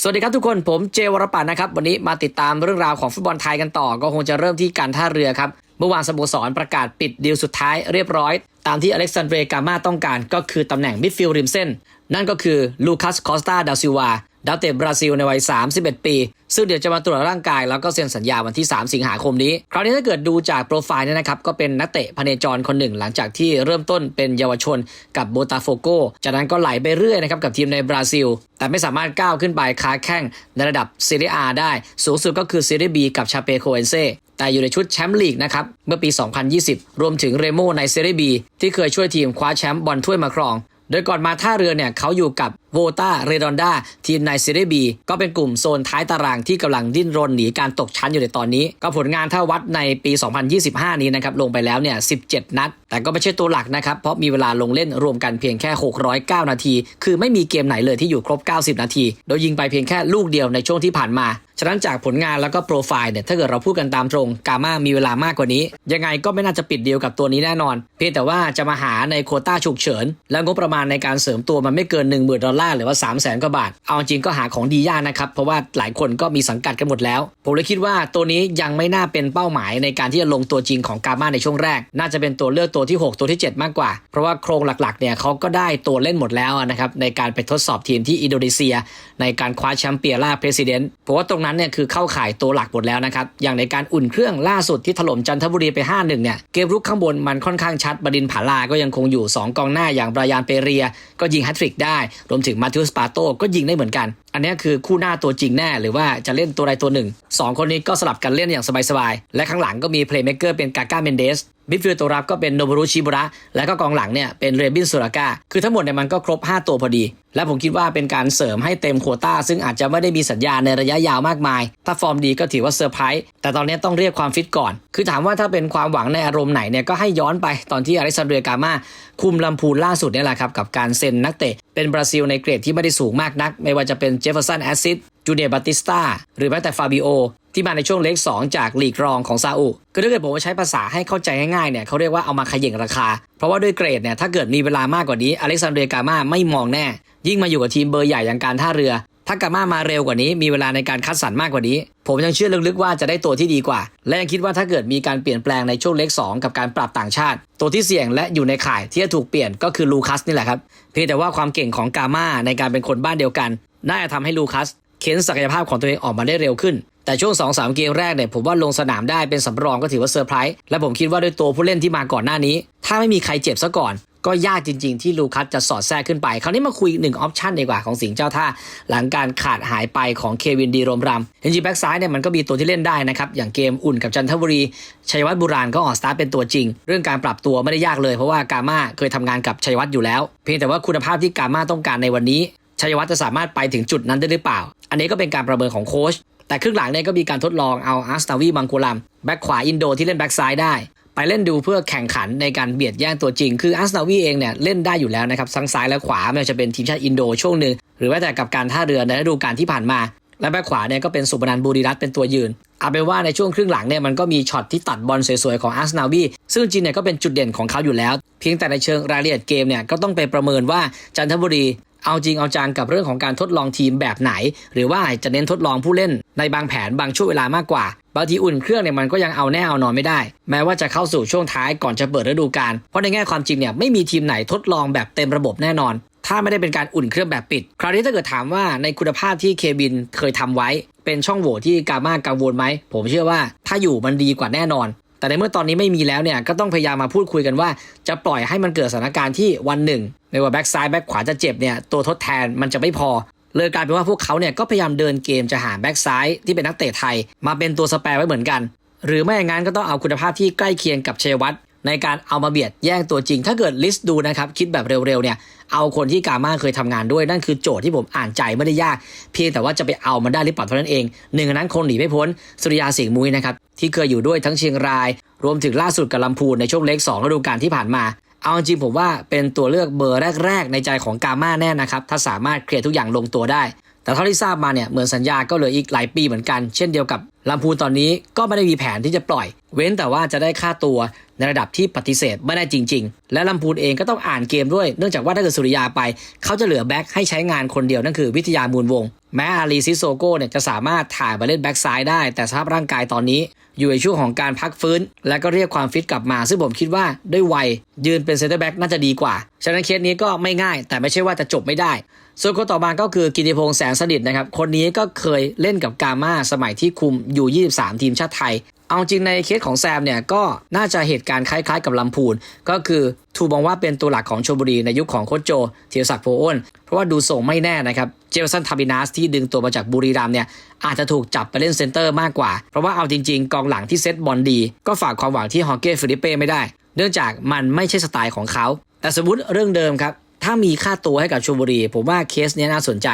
สวัสดีครับทุกคนผมเจวรปัตน์นะครับ วันนี้มาติดตามเรื่องราวของฟุตบอลไทยกันต่อ ก็คงจะเริ่มที่การท่าเรือครับ เมื่อวานสโมสรประกาศปิดดีลสุดท้ายเรียบร้อย ตามที่อเล็กซานเดรกามาต้องการก็คือตำแหน่งมิดฟิลด์ริมเส้น นั่นก็คือลูคัสคอสตาดาซิวา ดาวเตะบราซิลในวัย 31 ปี ซึ่งเดี๋ยวจะมาตรวจร่างกายแล้วก็เซ็นสัญญาวันที่ 3 สิงหาคมนี้ คราวนี้ถ้าเกิดดูจากโปรไฟล์เนี่ยนะครับ ก็เป็นนักเตะพเนจรคนหนึ่ง หลังจากที่เริ่มต้นเป็นเยาวชนกับโบตาโฟโกจากนั้นก็ไหลไปเรื่อยนะครับกับทีมในบราซิล แต่ไม่สามารถก้าวขึ้นไปค้าแข้งในระดับซีเรียอาได้ สูงสุดก็คือซีเรียบีกับชาเปโคเอนเซแต่อยู่ในชุดแชมป์ลีกนะครับ เมื่อปี 2020 รวมถึงเรโมในเซเรียบีที่เคยช่วยทีมคว้าแชมป์บอลถ้วยมาครอง โดยก่อนมาท่าเรือเนี่ยเขาอยู่กับ โวตาเรดอนดาทีมในซีเรียบีก็เป็นกลุ่มโซนท้ายตารางที่กำลังดิ้นรนหนีการตกชั้นอยู่ในตอนนี้ ก็ผลงานถ้าวัดในปี 2025 นี้นะครับลงไปแล้วเนี่ย 17 นัด แต่ก็ไม่ใช่ตัวหลักนะครับ เพราะมีเวลาลงเล่นรวมกันเพียงแค่ 609 นาที คือไม่มีเกมไหนเลยที่อยู่ครบ 90 นาที โดยยิงไปเพียงแค่ลูกเดียวในช่วงที่ผ่านมาฉะนั้นจากผลงานแล้วก็โปรไฟล์เนี่ยถ้าเกิดเราพูดกันตามตรงกาม่ามีเวลามากกว่านี้ ยังไงก็ไม่น่าจะปิดเดียวกับตัวนี้แน่นอน เพียงแต่ว่าจะมาหาในโคต้าฉุกเฉิน และงบประมาณในการเสริมตัวมันไม่เกิน1 0,000ดอลลาร์หรือว่า3 0 0แสนกว่าบาท เอาจริงก็หาของดียากนะครับ เพราะว่าหลายคนก็มีสังกัดกันหมดแล้ว ผมเลยคิดว่าตัวนี้ยังไม่น่าเป็นเป้าหมายในการที่จะลงตัวจริงของกาม่าในช่วงแรก น่าจะเป็นตัวเลือกตัวที่ 6 ตัวที่ 7 มากกว่า เพราะว่าโครงหลักๆเนี่ยเขาก็ได้ตัวเล่นหมดแล้วนะครับในการไปทดสอบทีมที่อินโดนีเซีย ในการคว้าแชมป์เปียร่าเพรสิดเนนต์ผมว่าตรงนั้นเนี่ยคือเข้าข่ายตัวหลักหมดแล้วนะครับอย่างในการอุ่นเครื่องล่าสุดที่ถล่มจันทบุรีไป 5-1 เนี่ยเกมรุกข้างบนมันค่อนข้างชัดบดินผาลาก็ยังคงอยู่ 2 กองหน้าอย่างบรายานเปเรีย ก็ยิงแฮตทริกได้รวมถึงมาธิอุสปาโตก็ยิงได้เหมือนกัน อันนี้คือคู่หน้าตัวจริงแน่หรือว่าจะเล่นตัวใดตัวหนึ่งสองคนนี้ก็สลับกันเล่นอย่างสบายๆ และข้างหลังก็มีเพลย์เม k เกอร์เป็นกาก้าเมนเดสมิดฟิลด์ตัวรับก็เป็นโนบุรุชิบุระ และก็กองหลังเนี่ยเป็นเรบินสุรากาคือทั้งหมดเนี่ยมันก็ครบ 5 ตัวพอดี และผมคิดว่าเป็นการเสริมให้เต็มโควต้า ซึ่งอาจจะไม่ได้มีสัญญาในระยะยาวมากมาย ถ้าฟอร์มดีก็ถือว่าเซอร์ไพรส์ แต่ตอนนี้ต้องเรียกความฟิตก่อน คือถามว่าถ้าเป็นความหวังในอารมณ์ไหนเนี่ยก็ให้ย้อนไปตอนที่อเล็กซานเดรียกามาคุมลำพูนล่าสุดนี่แหละครับกับการเซ็นนักเตะเป็นบราซิลในเกรดที่ไม่ได้สูงมากนัก ไม่ว่าจะเป็นเจฟเฟอร์สันแอซิดจูเนียบัติสตาหรือแม้แต่ฟาบิโอที่มาในช่วงเลข2จากลีกรองของซาอุคือถ้าเกิดผมใช้ภาษาให้เข้าใจง่ายๆเนี่ยเขาเรียกว่าเอามาขย่งราคา เพราะว่าด้วยเกรดเนี่ยถ้าเกิดมีเวลามากกว่านี้อเล็กซานเดรียกามาไม่มองแน่ ยิ่งมาอยู่กับทีมเบอร์ใหญ่อย่างการท่าเรือ ถ้ากามามาเร็วกว่านี้ มีเวลาในการคัดสรรมากกว่านี้ ผมยังเชื่อลึกๆว่าจะได้ตัวที่ดีกว่า และยังคิดว่าถ้าเกิดมีการเปลี่ยนแปลงในช่วงเล็ก 2 กับการปรับต่างชาติ ตัวที่เสี่ยงและอยู่ในข่ายที่จะถูกเปลี่ยนก็คือลูคัสนี่แหละครับ เพียงแต่ว่าความเก่งของกามาในการเป็นคนบ้านเดียวกัน น่าจะทำให้ลูคัสเค้นศักยภาพของตัวเองออกมาได้เร็วขึ้น แต่ช่วง 2-3 เกมแรกเนี่ยผมว่าลงสนามได้เป็นสำรองก็ถือว่าเซอร์ไพรส์และผมคิดว่าด้วยตัวผู้เล่นที่มาก่อนหน้านี้ ถ้าไม่มีใครเจ็บซะก่อน ก็ยากจริง ๆ ที่ลูคัสจะสอดแทรกขึ้นไป คราวนี้มาคุยหนึ่งออปชันดีกว่าของสิงห์เจ้าท่า หลังการขาดหายไปของเควินดีรมรำจริงๆแบ็กซ้ายเนี่ยมันก็มีตัวที่เล่นได้นะครับอย่างเกมอุ่นกับจันทบุรีชัยวัฒน์บุราณก็ออกสตาร์เป็นตัวจริง เรื่องการปรับตัวไม่ได้ยากเลยเพราะว่ากาม่าเคยทำงานกับชัยวัฒน์อยู่แล้ว เพียงแต่ว่าคุณภาพที่กาม่าต้องการในวันนี้ชัยวัฒน์จะสามารถไปถึงจุดนั้นได้หรือเปล่า อันนี้ก็เป็นการประเมินของโค้ช แต่ครึ่งหลังเนี่ยก็มีการทดลองเอาอาร์สตาวีมังโกลัมแบ็คขวาอินโดที่เล่นแบ็คซ้ายได้ ไปเล่นดูเพื่อแข่งขันในการเบียดแย่งตัวจริง คืออาร์สตาวีเองเนี่ยเล่นได้อยู่แล้วนะครับทั้งซ้ายและขวาไม่ว่าจะเป็นทีมชาติอินโดช่วงหนึ่งหรือว่าแต่กับการท่าเรือในฤดูกาลที่ผ่านมา และแบ็คขวาเนี่ยก็เป็นสุบนันบุรีรัตน์เป็นตัวยืนเอาเป็นว่าในช่วงครึ่งหลังเนี่ยมันก็มีช็อตที่ตัดบอลสวยๆของอาร์สนาวีซึ่งจริงเนี่ยก็เป็นจุดเด่นของเขาอยู่แล้ว เพียงแต่ในเชิงรายละเอียดเกมเนี่ยก็ต้องไปประเมินว่าจันทบุรี เอาจริงเอาจังกับเรื่องของการทดลองทีมแบบไหน หรือว่าจะเน้นทดลองผู้เล่นในบางแผนบางช่วงเวลามากกว่าบางทีอุ่นเครื่องเนี่ยมันก็ยังเอาแน่เอานอนไม่ได้ แม้ว่าจะเข้าสู่ช่วงท้ายก่อนจะเปิดฤดูกาลเพราะในแง่ความจริงเนี่ยไม่มีทีมไหนทดลองแบบเต็มระบบแน่นอน ถ้าไม่ได้เป็นการอุ่นเครื่องแบบปิด คราวนี้ถ้าเกิดถามว่าในคุณภาพที่เคบินเคยทำไว้ เป็นช่องโหว่ที่กามากังวลไหมผมเชื่อว่าถ้าอยู่มันดีกว่าแน่นอน แต่ในเมื่อตอนนี้ไม่มีแล้วเนี่ยก็ต้องพยายามมาพูดคุยกันว่า จะปล่อยให้มันเกิดสถานการณ์ที่วันหนึ่งไม่ว่าแบ็กซ้ายแบ็กขวาจะเจ็บเนี่ยตัวทดแทนมันจะไม่พอ เลยกลายเป็นว่าพวกเขาเนี่ยก็พยายามเดินเกมจะหาแบ็กซ้ายที่เป็นนักเตะไทย มาเป็นตัวสแปร์ไว้เหมือนกัน หรือไม่อย่างนั้นก็ต้องเอาคุณภาพที่ใกล้เคียงกับเชวัต ในการเอามาเบียดแย่งตัวจริง ถ้าเกิดลิสต์ดูนะครับ คิดแบบเร็วๆเนี่ยเอาคนที่กามาเคยทำงานด้วยนั่นคือโจทย์ที่ผมอ่านใจไม่ได้ยาก เพียงแต่ว่าจะไปเอามันได้หรือเปล่าเท่านั้นเองหนึ่งนนั้นคงหนีไม่พ้นสุริยาสิงห์มุ้ยนะครับที่เคยอยู่ด้วยทั้งเชียงราย รวมถึงล่าสุดกับลำพูนในช่วงเล็ก2ฤดูกาลที่ผ่านมาเอาจริงๆผมว่าเป็นตัวเลือกเบอร์แรก ๆ ในใจของกาม่าแน่นะครับ ถ้าสามารถเคลียร์ทุกอย่างลงตัวได้ แต่เท่าที่ทราบมาเนี่ยเหมือนสัญญาก็เหลืออีกหลายปีเหมือนกัน เช่นเดียวกับลำพูนตอนนี้ก็ไม่ได้มีแผนที่จะปล่อย เว้นแต่ว่าจะได้ค่าตัวในระดับที่ปฏิเสธไม่ได้จริง ๆ และลำพูนเองก็ต้องอ่านเกมด้วย เนื่องจากว่าถ้าเกิดสุริยาไป เขาจะเหลือแบ็คให้ใช้งานคนเดียวนั่นคือวิทยามูลวง แม้อาลีซิโซโก้เนี่ยจะสามารถถ่ายมาเล่นแบ็คซ้ายได้ แต่สภาพร่างกายตอนนี้ อยู่ในช่วงของการพักฟื้น และก็เรียกความฟิตกลับมา ซึ่งผมคิดว่าด้วยวัยยืนเป็นเซนเตอร์แบ็กน่าจะดีกว่า ฉะนั้นเคสนี้ก็ไม่ง่าย แต่ไม่ใช่ว่าจะจบไม่ได้ ส่วนคนต่อมาก็คือกิติพงษ์แสนสนิทนะครับ คนนี้ก็เคยเล่นกับกามาสมัยที่คุมอยู่ 23 ทีมชาติไทย เอาจริงในเคสของแซมเนี่ยก็น่าจะเหตุการณ์คล้ายๆ กับลำพูน ก็คือถูกมองว่าเป็นตัวหลักของชลบุรีในยุคของโคชโจธีรศักดิ์โพอ้น เพราะว่าดูส่งไม่แน่นะครับ เจลสันทาบินัสที่ดึงตัวมาจากบุรีรัมเนี่ยอาจจะถูกจับไปเล่นเซนเตอร์มากกว่า เพราะว่าเอาจริงๆ กองหลังที่เซตบอลดี ก็ฝากความหวังที่ฮอเก้ฟิลิเป้ไม่ได้ เนื่องจากมันไม่ใช่สไตล์ของเขาแต่สมมติเรื่องเดิมครับ ถ้ามีค่าตัวให้กับชลบุรี ผมว่าเคสเนี้ยน่าสนใจ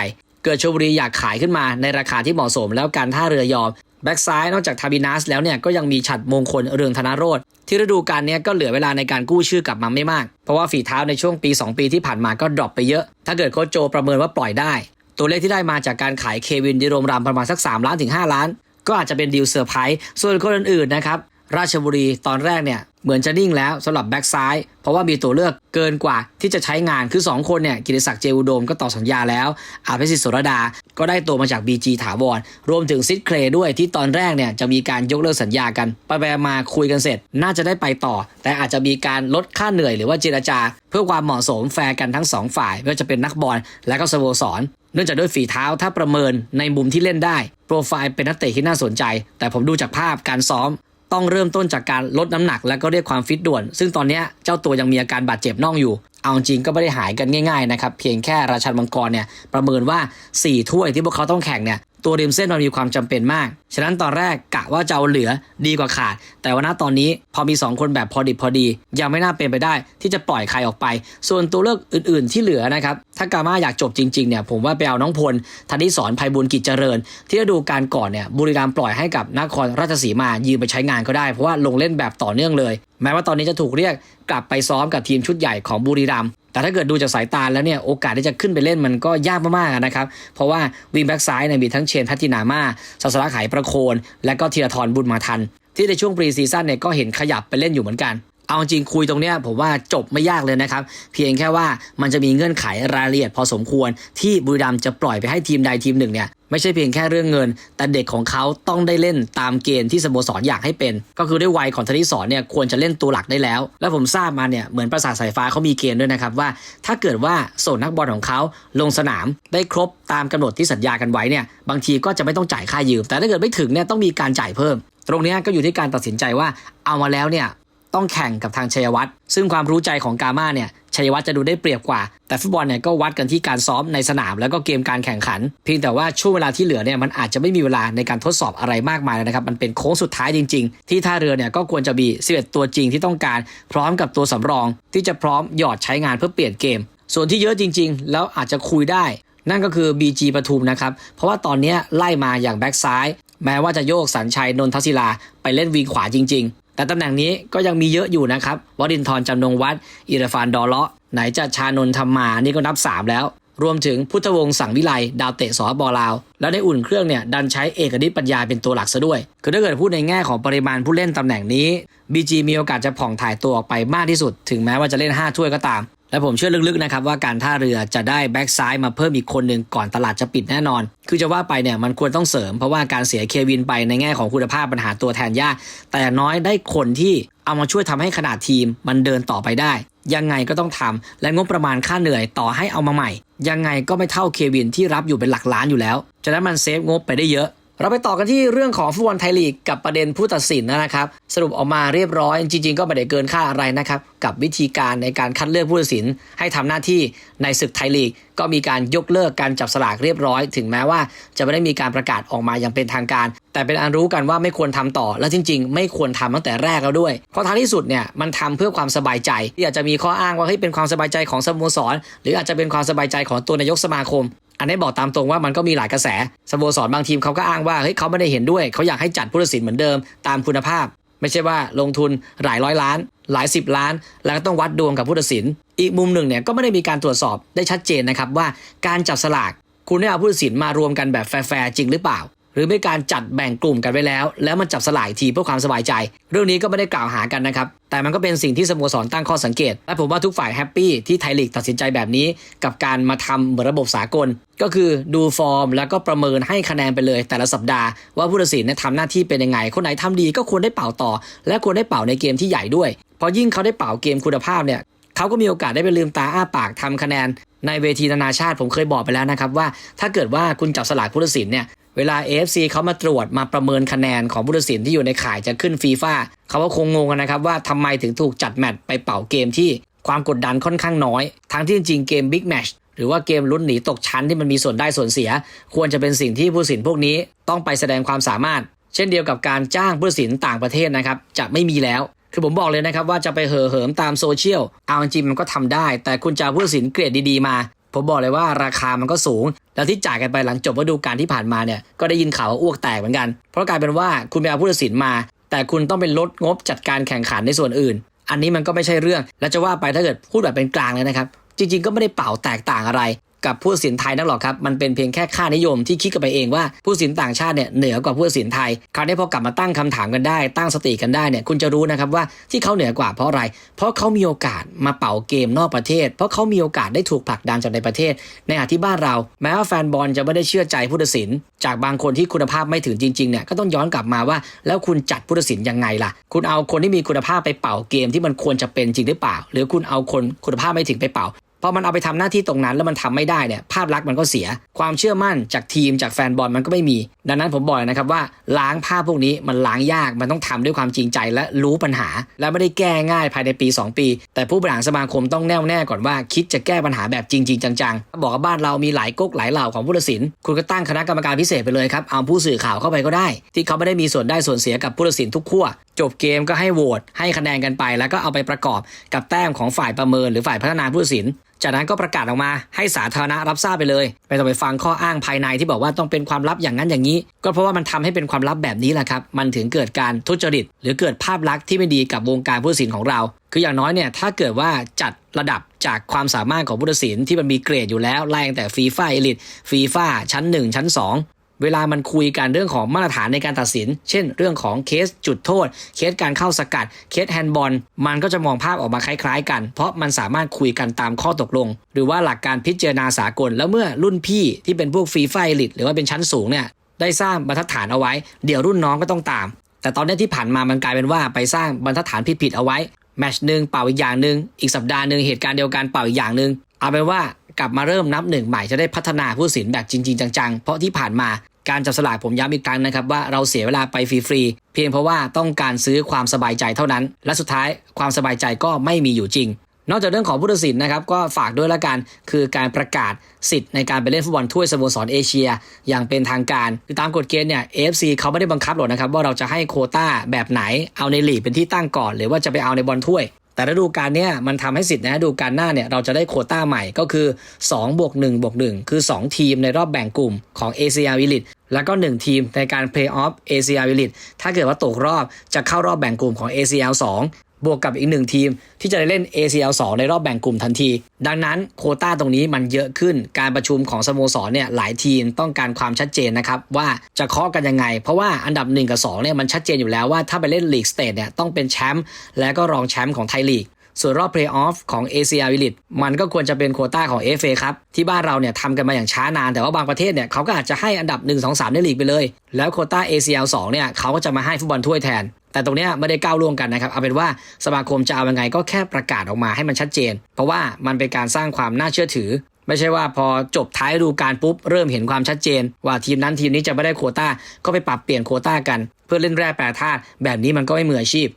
เกิดชลบุรีอยากขายขึ้นมาในราคาที่เหมาะสม แล้วการท่าเรือยอมแบ็กซ้ายนอกจากทาบินัสแล้วเนี่ยก็ยังมีฉัดมงคลเรืองธนโรธที่ฤดูกาลเนี้ยก็เหลือเวลาในการกู้ชื่อกลับมาไม่มาก เพราะว่าฝีเท้าในช่วงปี 2 ปีที่ผ่านมาก็ดรอปไปเยอะ ถ้าเกิดโค้ชโจประเมินว่าปล่อยได้ ตัวเลขที่ได้มาจากการขายเควินดิโรมรามประมาณสัก 3 ล้านถึง 5 ล้าน ก็อาจจะเป็นดีลเซอร์ไพรส์ส่วนคนอื่นๆนะครับ ราชบุรีตอนแรกเนี่ยเหมือนจะนิ่งแล้วสำหรับแบ็กซ้าย เพราะว่ามีตัวเลือกเกินกว่าที่จะใช้งานคือ 2 คนเนี่ยกิติศักดิ์เจอุดมก็ต่อสัญญาแล้ว อาภิสิทธิ์สรดา ก็ได้ตัวมาจาก BG ถาวร รวมถึงซิดเคลด้วยที่ตอนแรกเนี่ยจะมีการยกเลิกสัญญากัน ไปไปมาคุยกันเสร็จ น่าจะได้ไปต่อ แต่อาจจะมีการลดค่าเหนื่อยหรือว่าเจรจา เพื่อความเหมาะสมแฟร์กันทั้งสองฝ่ายไม่ว่าจะเป็นนักบอลและก็สโมสรเนื่องจากด้วยฝีเท้าถ้าประเมินในมุมที่เล่นได้ โปรไฟล์เป็นนักเตะที่น่าสนใจ แต่ผมดูจากภาพการซ้อม ต้องเริ่มต้นจากการลดน้ำหนัก แล้วก็เรียกความฟิตด่วน ซึ่งตอนนี้เจ้าตัวยังมีอาการบาดเจ็บน่องอยู่ เอาจริงก็ไม่ได้หายกันง่ายๆนะครับ เพียงแค่ราชันมังกรเนี่ยประเมินว่า 4 ถ้วยที่พวกเขาต้องแข่งเนี่ย ตัวริมเส้นมันมีความจำเป็นมาก ฉะนั้นตอนแรกกะว่าจะเอาเหลือดีกว่าขาด แต่ว่าณตอนนี้พอมี 2 คนแบบพอดิบพอดี ยังไม่น่าเป็นไปได้ ที่จะปล่อยใครออกไป ส่วนตัวเลือกอื่นๆที่เหลือนะครับ ถ้ากาม่าอยากจบจริงๆเนี่ยผมว่าไปเอาน้องพลธนิสรภัยบุญกิจเจริญ ที่ฤดูการก่อนเนี่ยบุรีรัมย์ปล่อยให้กับนครราชสีมายืมไปใช้งานก็ได้เพราะว่าลงเล่นแบบต่อเนื่องเลย แม้ว่าตอนนี้จะถูกเรียกกลับไปซ้อมกับทีมชุดใหญ่ของบุรีรัมย์ แต่ถ้าเกิดดูจากสายตาแล้วเนี่ยโอกาสที่จะขึ้นไปเล่นมันก็ยากมากๆนะครับ เพราะว่าวิงแบ็กซ้ายเนี่ยมีทั้งเชนพัตินามาสัสระไขประโคน และก็ธีรทรบุญมาทัน ที่ในช่วงปรีซีซั่นเนี่ยก็เห็นขยับไปเล่นอยู่เหมือนกัน เอาจริงคุยตรงเนี้ยผมว่าจบไม่ยากเลยนะครับ เพียงแค่ว่ามันจะมีเงื่อนไขรายละเอียดพอสมควร ที่บุรีรัมจะปล่อยไปให้ทีมใดทีมหนึ่งเนี่ยไม่ใช่เพียงแค่เรื่องเงิน แต่เด็กของเขาต้องได้เล่นตามเกณฑ์ที่สโมสรอยากให้เป็น ก็คือด้วยวัยของธนิสรเนี่ยควรจะเล่นตัวหลักได้แล้ว และผมทราบมาเนี่ยเหมือนประสาทสายฟ้าเขามีเกณฑ์ด้วยนะครับว่า ถ้าเกิดว่าส่งนักบอลของเขาลงสนามได้ครบตามกำหนดที่สัญญากันไว้เนี่ยบางทีก็จะไม่ต้องจ่ายค่ายืม แต่ถ้าเกิดไม่ถึงเนี่ยต้องมีการจ่ายเพิ่ม ตรงนี้ก็อยู่ที่การตัดสินใจว่าเอามาแล้วเนี่ย ต้องแข่งกับทางชัยวัฒน์ซึ่งความรู้ใจของกาม่าเนี่ยชัยวัฒน์จะดูได้เปรียบกว่า แต่ฟุตบอลเนี่ยก็วัดกันที่การซ้อมในสนาม แล้วก็เกมการแข่งขัน เพียงแต่ว่าช่วงเวลาที่เหลือเนี่ยมันอาจจะไม่มีเวลาในการทดสอบอะไรมากมายแล้วนะครับ มันเป็นโค้งสุดท้ายจริง ๆ ที่ท่าเรือเนี่ยก็ควรจะมี 11 ตัวจริงที่ต้องการ พร้อมกับตัวสำรอง ที่จะพร้อมหยอดใช้งานเพื่อเปลี่ยนเกม ส่วนที่เยอะจริง ๆ แล้วอาจจะคุยได้ นั่นก็คือ BG ปทุมนะครับเพราะว่าตอนนี้ไล่มาอย่างแบ็กซ้ายแม้ว่าจะโยกสัญชัยนนทศิลาไปเล่นวีขวาจริง ๆ แต่ตำแหน่งนี้ก็ยังมีเยอะอยู่นะครับวดินทร์จำนงวัดอิรฟานดอเลาะไหนจะชานนทธรรมานี่ก็นับ 3 แล้ว รวมถึงพุทธวงศ์สังวิไลดาวเตะสอบอลาว แล้วในอุ่นเครื่องเนี่ยดันใช้เอกนิตปัญญาเป็นตัวหลักซะด้วย คือถ้าเกิดพูดในแง่ของปริมาณผู้เล่นตำแหน่งนี้ BG มีโอกาสจะผ่องถ่ายตัวออกไปมากที่สุด ถึงแม้ว่าจะเล่น 5 ถ้วยก็ตาม และผมเชื่อลึกๆนะครับว่าการท่าเรือจะได้แบ็กซ้ายมาเพิ่มอีกคนหนึ่งก่อนตลาดจะปิดแน่นอน คือจะว่าไปเนี่ยมันควรต้องเสริมเพราะว่าการเสียเควินไปในแง่ของคุณภาพปัญหาตัวแทนยาก แต่น้อยได้คนที่เอามาช่วยทำให้ขนาดทีมมันเดินต่อไปได้ ยังไงก็ต้องทำและงบประมาณค่าเหนื่อยต่อให้เอามาใหม่ ยังไงก็ไม่เท่าเควินที่รับอยู่เป็นหลักล้านอยู่แล้วฉะนั้นมันเซฟงบไปได้เยอะ เราไปต่อกันที่เรื่องของฟุตบอลไทยลีกกับประเด็นผู้ตัดสินนะครับ สรุปออกมาเรียบร้อย จริง ๆ ก็ไม่ได้เกินค่าอะไรนะครับ กับวิธีการในการคัดเลือกผู้ตัดสิน ให้ทำหน้าที่ในศึกไทยลีก ก็มีการยกเลิกการจับสลากเรียบร้อย ถึงแม้ว่าจะไม่ได้มีการประกาศออกมาอย่างเป็นทางการ แต่เป็นอันรู้กันว่าไม่ควรทำต่อ และจริง ๆ ไม่ควรทำตั้งแต่แรกแล้วด้วย เพราะท้ายที่สุดเนี่ยมันทำเพื่อความสบายใจที่อาจจะมีข้ออ้างว่าเฮ้ยเป็นความสบายใจของสโมสร หรืออาจจะเป็นความสบายใจของตัวนายกสมาคม อันนี้บอกตามตรงว่ามันก็มีหลายกระแสสโมสรบางทีมเขาก็อ้างว่าเฮ้ยเขาไม่ได้เห็นด้วย เขาอยากให้จัดผู้ตัดสินเหมือนเดิมตามคุณภาพ ไม่ใช่ว่าลงทุนหลายร้อยล้าน หลายสิบล้าน แล้วก็ต้องวัดดวงกับผู้ตัดสิน อีกมุมหนึ่งเนี่ยก็ไม่ได้มีการตรวจสอบได้ชัดเจนนะครับว่าการจับสลากคุณได้เอาผู้ตัดสินมารวมกันแบบแฟร์จริงหรือเปล่า หรือเป็นการจัดแบ่งกลุ่มกันไว้แล้ว แล้วมันจับสลายทีเพื่อความสบายใจ เรื่องนี้ก็ไม่ได้กล่าวหากันนะครับ แต่มันก็เป็นสิ่งที่สโมสรตั้งข้อสังเกต และผมว่าทุกฝ่ายแฮปปี้ที่ไทยลีกตัดสินใจแบบนี้ กับการมาทำเหมือนระบบสากล ก็คือดูฟอร์ม แล้วก็ประเมินให้คะแนนไปเลย แต่ละสัปดาห์ว่าผู้ตัดสินเนี่ยทำหน้าที่เป็นยังไง คนไหนทำดีก็ควรได้เป่าต่อ และควรได้เป่าในเกมที่ใหญ่ด้วยเพราะยิ่งเขาได้เป่าเกมคุณภาพเนี่ยเขาก็มีโอกาสได้ไปลืมตาอ้าปากทำคะแนนในเวทีนานาชาติผมเคยบอกไปแล้วนะครับว่า ถ้าเกิดว่าคุณจับสลากผู้ตัดสินเนี่ย เวลา AFC เขามาตรวจมาประเมินคะแนนของผู้ตัดสินที่อยู่ในข่ายจะขึ้นฟีฟ่าเขาก็คงงงกันนะครับว่าทำไมถึงถูกจัดแมตช์ไปเป่าเกมที่ความกดดันค่อนข้างน้อย ทั้งที่จริงเกมบิ๊กแมชหรือว่าเกมลุ้นหนีตกชั้นที่มันมีส่วนได้ส่วนเสีย ควรจะเป็นสิ่งที่ผู้ตัดสินพวกนี้ต้องไปแสดงความสามารถ เช่นเดียวกับการจ้างผู้ตัดสินต่างประเทศนะครับจะไม่มีแล้ว คือผมบอกเลยนะครับว่าจะไปเห่อเหิมตามโซเชียลเอาจริงมันก็ทำได้ แต่คุณจะผู้ตัดสินเกรดดีๆมา ผมบอกเลยว่าราคามันก็สูง แล้วที่จ่ายกันไปหลังจบฤดูกาลที่ผ่านมาเนี่ยก็ได้ยินข่าวว่าอ้วกแตกเหมือนกัน เพราะกลายเป็นว่าคุณไปเอาผู้ตัดสินมา แต่คุณต้องเป็นลดงบจัดการแข่งขันในส่วนอื่น อันนี้มันก็ไม่ใช่เรื่อง และจะว่าไปถ้าเกิดพูดแบบเป็นกลางเลยนะครับ จริง ๆ ก็ไม่ได้เป่าแตกต่างอะไร กับผู้สินไทยนักหรอกครับ มันเป็นเพียงแค่ค่านิยมที่คิดกันไปเองว่าผู้สินต่างชาติเนี่ยเหนือกว่าผู้สินไทย คราวนี้พอกลับมาตั้งคำถามกันได้ ตั้งสติกันได้เนี่ยคุณจะรู้นะครับว่าที่เขาเหนือกว่าเพราะอะไร เพราะเขามีโอกาสมาเป่าเกมนอกประเทศ เพราะเขามีโอกาสได้ถูกผลักดันจากในประเทศ ในขณะที่บ้านเรา แม้ว่าแฟนบอลจะไม่ได้เชื่อใจผู้ตัดสิน จากบางคนที่คุณภาพไม่ถึงจริงๆเนี่ยก็ต้องย้อนกลับมาว่า แล้วคุณจัดผู้ตัดสินยังไงล่ะ คุณเอาคนที่มีคุณภาพไปเป่าเกมที่มันควรจะเป็นจริงหรือเปล่า หรือคุณเอาคนคุณภาพไม่ถึงไปเป่า พอมันเอาไปทำหน้าที่ตรงนั้นแล้วมันทำไม่ได้เนี่ยภาพลักษณ์มันก็เสีย ความเชื่อมั่นจากทีมจากแฟนบอลมันก็ไม่มี ดังนั้นผมบอกเลยนะครับว่าล้างภาพพวกนี้มันล้างยากมันต้องทำด้วยความจริงใจและรู้ปัญหา และไม่ได้แก้ง่ายภายในปี 2 ปี แต่ผู้บริหารสมาคมต้องแน่วแน่ก่อนว่าคิดจะแก้ปัญหาแบบจริงๆจังๆ บอกว่าบ้านเรามีหลายก๊กหลายเหล่าของผู้ตัดสิน คุณก็ตั้งคณะกรรมการพิเศษไปเลยครับเอาผู้สื่อข่าวเข้าไปก็ได้ ที่เขาไม่ได้มีส่วนได้ส่วนเสียกับผู้ตัดสินทุกขั้วจบเกมก็ให้โหวตให้คะแนนกันไป แล้วก็เอาไปประกอบกับแต้มของฝ่ายประเมินหรือฝ่ายพัฒนาผู้ตัดสิน จากนั้นก็ประกาศออกมาให้สาธารณะรับทราบไปเลย ไม่ต้องไปฟังข้ออ้างภายในที่บอกว่าต้องเป็นความลับอย่างนั้นอย่างนี้ ก็เพราะว่ามันทำให้เป็นความลับแบบนี้แหละครับ มันถึงเกิดการทุจริต หรือเกิดภาพลักษณ์ที่ไม่ดีกับวงการผู้ตัดสินของเรา คืออย่างน้อยเนี่ยถ้าเกิดว่าจัดระดับจากความสามารถของผู้ตัดสินที่มันมีเกรดอยู่แล้วไล่ตั้งแต่ฟีฟ่าเอลิตฟีฟ่าชั้น 1 ชั้น 2 เวลามันคุยกันเรื่องของมาตรฐานในการตัดสิน เช่น เรื่องของเคสจุดโทษ เคสการเข้าสกัด เคสแฮนด์บอล มันก็จะมองภาพออกมาคล้ายๆ กัน เพราะมันสามารถคุยกันตามข้อตกลง หรือว่าหลักการพิจารณาสากล แล้วเมื่อรุ่นพี่ที่เป็นพวกฟรีไฟลิตหรือว่าเป็นชั้นสูงเนี่ยได้สร้างบรรทัดฐานเอาไว้ เดี๋ยวรุ่นน้องก็ต้องตาม แต่ตอนนี้ที่ผ่านมามันกลายเป็นว่าไปสร้างบรรทัดฐานผิดๆเอาไว้แมชหนึ่งเป่าอีกอย่างหนึ่งอีกสัปดาห์หนึ่งเหตุการณ์เดียวกันเป่าอีกอย่างหนึ่งเอาเป็นว่ากลับมาเริ่มนับหนึ่งใหม่จะได้พัฒนาผู้สินแบบจริง ๆ จังๆ เพราะที่ผ่านมา การจับสลากผมย้ำอีกครั้งนะครับว่าเราเสียเวลาไปฟรีๆเพียงเพราะว่าต้องการซื้อความสบายใจเท่านั้น และสุดท้ายความสบายใจก็ไม่มีอยู่จริง นอกจากเรื่องของผู้ตัดสินนะครับก็ฝากด้วยละกันคือการประกาศสิทธิ์ในการไปเล่นฟุตบอลถ้วยสโมสรเอเชีย อย่างเป็นทางการคือตามกฎเกณฑ์เนี่ย AFC เขาไม่ได้บังคับหรอกนะครับว่าเราจะให้โคต้าแบบไหนเอาในลีกเป็นที่ตั้งก่อน หรือว่าจะไปเอาในบอลถ้วย แต่ฤดูกาลเนี้ยมันทำให้สิทธิ์นะฤดูกาลหน้าเนี่ยเราจะได้โคต้าใหม่ก็คือ2บวก1บวก1คือ 2 ทีมในรอบแบ่งกลุ่มของ ACL Elite แล้วก็ 1 ทีมในการ Play Off ACL Elite ถ้าเกิดว่าตกรอบจะเข้ารอบแบ่งกลุ่มของ ACL 2 บวกกับอีกหนึ่งทีมที่จะได้เล่น ACL 2 ในรอบแบ่งกลุ่มทันที ดังนั้นโคต้าตรงนี้มันเยอะขึ้น การประชุมของสโมสรเนี่ยหลายทีมต้องการความชัดเจนนะครับว่าจะเคาะกันยังไง เพราะว่าอันดับ 1 กับ2เนี่ยมันชัดเจนอยู่แล้วว่าถ้าไปเล่นลีกสเตทเนี่ยต้องเป็นแชมป์และก็รองแชมป์ของไทยลีก ส่วนรอบเพลย์ออฟของ ACL Elite มันก็ควรจะเป็นโควต้าของ FA ครับ ที่บ้านเราเนี่ยทำกันมาอย่างช้านาน แต่ว่าบางประเทศเนี่ยเขาก็อาจจะให้อันดับ 1 2 3 ในลีกไปเลย แล้วโควต้า ACL 2เนี่ยเขาก็จะมาให้ฟุตบอลถ้วยแทน แต่ตรงนี้ไม่ได้ก้าวล่วงกันนะครับเอาเป็นว่าสมาคมจะเอายังไงก็แค่ประกาศออกมาให้มันชัดเจน เพราะว่ามันเป็นการสร้างความน่าเชื่อถือไม่ใช่ว่าพอจบท้ายดูกาลปุ๊บ เริ่มเห็นความชัดเจน ว่าทีมนั้นทีมนี้จะไม่ได้โควต้าก็ไปปรับเปลี่ยนโควต้ากัน เพื่อเล่นแร่แปรธาตุแบบนี้มันก็ไม่มืออาชีพ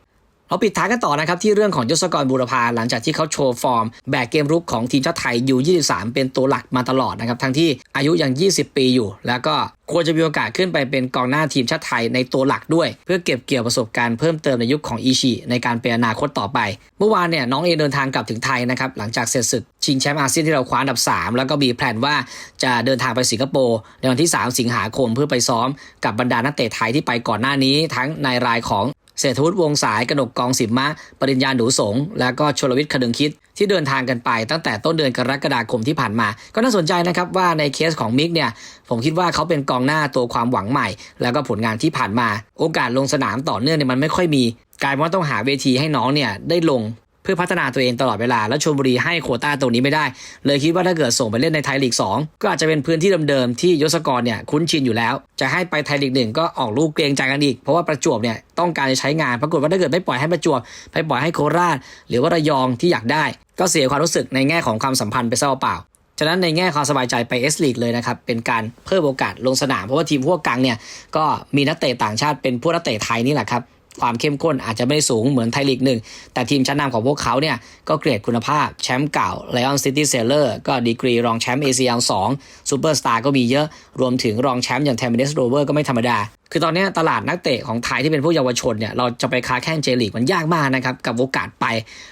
เราปิดท้ายกันต่อนะครับที่เรื่องของยศกรบูรพาหลังจากที่เขาโชว์ฟอร์ม แบกเกมรุกของทีมชาติไทยอยู่23 เป็นตัวหลักมาตลอดนะครับทั้งที่อายุยัง 20 ปีอยู่ แล้วก็ควรจะมีโอกาสขึ้นไปเป็นกองหน้าทีมชาติไทยในตัวหลักด้วย เพื่อเก็บเกี่ยวประสบการณ์เพิ่มเติมในยุคของอีชีในการเป็นอนาคตต่อไป เมื่อวานเนี่ยน้องเอเดินทางกลับถึงไทยนะครับหลังจากเสร็จศึกชิงแชมป์อาเซียนที่เราคว้าอันดับ 3 แล้วก็มีแผนว่าจะเดินทางไปสิงคโปร์ในวันที่ 3 สิงหาคมเพื่อไปซ้อมกับบรรดานักเตะไทยที่ไปก่อนหน้านี้ ทั้งในรายของ เศรษฐวุฒิวงสายกนกกองสิมมะ ปริญญาหนูสง แล้วก็ชลวิทย์คดึงคิด ที่เดินทางกันไปตั้งแต่ต้นเดือนกรกฎาคมที่ผ่านมา ก็น่าสนใจนะครับว่าในเคสของมิกเนี่ย ผมคิดว่าเขาเป็นกองหน้าตัวความหวังใหม่ แล้วก็ผลงานที่ผ่านมา โอกาสลงสนามต่อเนื่องเนี่ยมันไม่ค่อยมีกลายว่าต้องหาเวทีให้น้องเนี่ยได้ลง เพื่อพัฒนาตัวเองตลอดเวลา แล้วชลบุรีให้โควต้าตรงนี้ไม่ได้ เลยคิดว่าถ้าเกิดส่งไปเล่นในไทยลีก 2 ก็อาจจะเป็นพื้นที่เดิมๆที่ยศกรเนี่ยคุ้นชินอยู่แล้ว จะให้ไปไทยลีกหนึ่งก็ออกลูกเกรงใจกันอีก เพราะว่าประจวบเนี่ยต้องการจะใช้งาน ปรากฏว่าถ้าเกิดไม่ปล่อยให้ประจวบไปปล่อยให้โคราช หรือว่าระยองที่อยากได้ ก็เสียความรู้สึกในแง่ของความสัมพันธ์ไปซะเปล่าฉะนั้นในแง่ความสบายใจไปเอสลีกเลยนะครับ เป็นการเพิ่มโอกาสลงสนาม เพราะว่าทีมพวกกังเนี่ยก็มีนักเตะต่างชาติเป็นพวกนักเตะไทยนี่แหละครับ ความเข้มข้นอาจจะไม่สูงเหมือนไทยลีกหนึ่งแต่ทีมชั้นนำของพวกเขาเนี่ยก็เกรดคุณภาพแชมป์เก่า Lion City Sailor ก็ดีกรีรองแชมป์ ACL 2ซูเปอร์สตาร์ก็มีเยอะรวมถึงรองแชมป์อย่าง t e m i n e s Rover ก็ไม่ธรรมดา คือตอนนี้ตลาดนักเตะของไทยที่เป็นผู้เยาวชนเนี่ยเราจะไปค้าแข่งเจลีกมันยากมากนะครับกับโอกาสไป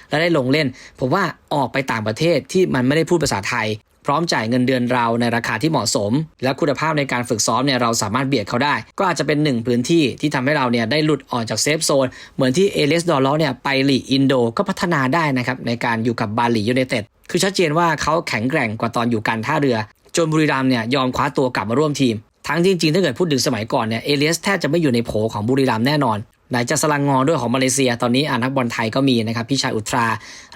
แล้วได้ลงเล่น ผมว่าออกไปต่างประเทศที่มันไม่ได้พูดภาษาไทย พร้อมจ่ายเงินเดือนเราในราคาที่เหมาะสม และคุณภาพในการฝึกซ้อมเนี่ยเราสามารถเบียดเขาได้ ก็อาจจะเป็นหนึ่งพื้นที่ที่ทำให้เราเนี่ยได้หลุดออกจากเซฟโซน เหมือนที่เอเลสดอลล์เนี่ยไปลีอินโดก็พัฒนาได้นะครับในการอยู่กับบาหลียูไนเต็ดคือชัดเจนว่าเขาแข็งแกร่งกว่าตอนอยู่กันท่าเรือ จนบุรีรัมเนี่ยยอมคว้าตัวกลับมาร่วมทีม ทั้งจริงๆถ้าเกิดพูดถึงสมัยก่อนเนี่ยเอเลสแทบจะไม่อยู่ในโผของบุรีรัมแน่นอนไหนจะสลังงอด้วยของมาเลเซีย ตอนนี้อ่านักบอลไทยก็มีนะครับ พี่ชายอุตรา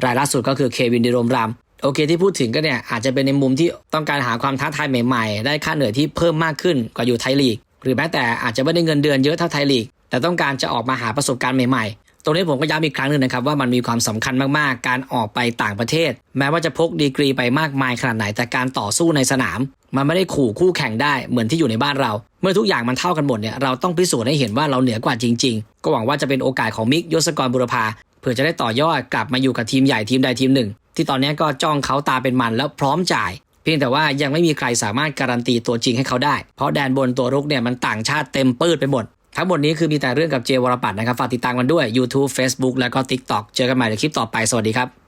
รายล่าสุดก็คือเควินดิโรมราม โอเคที่พูดถึงก็เนี่ยอาจจะเป็นในมุมที่ต้องการหาความท้าทายใหม่ๆ ได้ค่าเหนื่อยที่เพิ่มมากขึ้นกว่าอยู่ไทยลีก หรือแม้แต่อาจจะไม่ได้เงินเดือนเยอะเท่าไทยลีก แต่ต้องการจะออกมาหาประสบการณ์ใหม่ ๆ ตรงนี้ผมก็ย้ำอีกครั้งหนึ่งนะครับว่ามันมีความสำคัญมากๆ การออกไปต่างประเทศ แม้ว่าจะพกดีกรีไปมากมายขนาดไหนแต่การต่อสู้ในสนาม มันไม่ได้ขู่คู่แข่งได้เหมือนที่อยู่ในบ้านเรา เมื่อทุกอย่างมันเท่ากันหมดเนี่ยเราต้องพิสูจน์ให้เห็นว่าเราเหนือกว่าจริง ๆ ก็หวังว่าจะเป็นโอกาสของมิกยศกรบุรพา เพื่อจะได้ต่อยอดกลับมาอยู่กับทีมใหญ่ทีมใดทีมหนึ่ง ที่ตอนนี้ก็จ้องเขาตาเป็นมันแล้วพร้อมจ่าย เพียงแต่ว่ายังไม่มีใครสามารถการันตีตัวจริงให้เขาได้ เพราะแดนบนตัวรุกเนี่ยมันต่างชาติเต็มปืดไปหมด ทั้งหมดนี้คือมีแต่เรื่องกับเจวรปัตนะครับฝากติดตามกันด้วย YouTube Facebook แล้วก็ TikTok เจอกันใหม่ในคลิปต่อไปสวัสดีครับ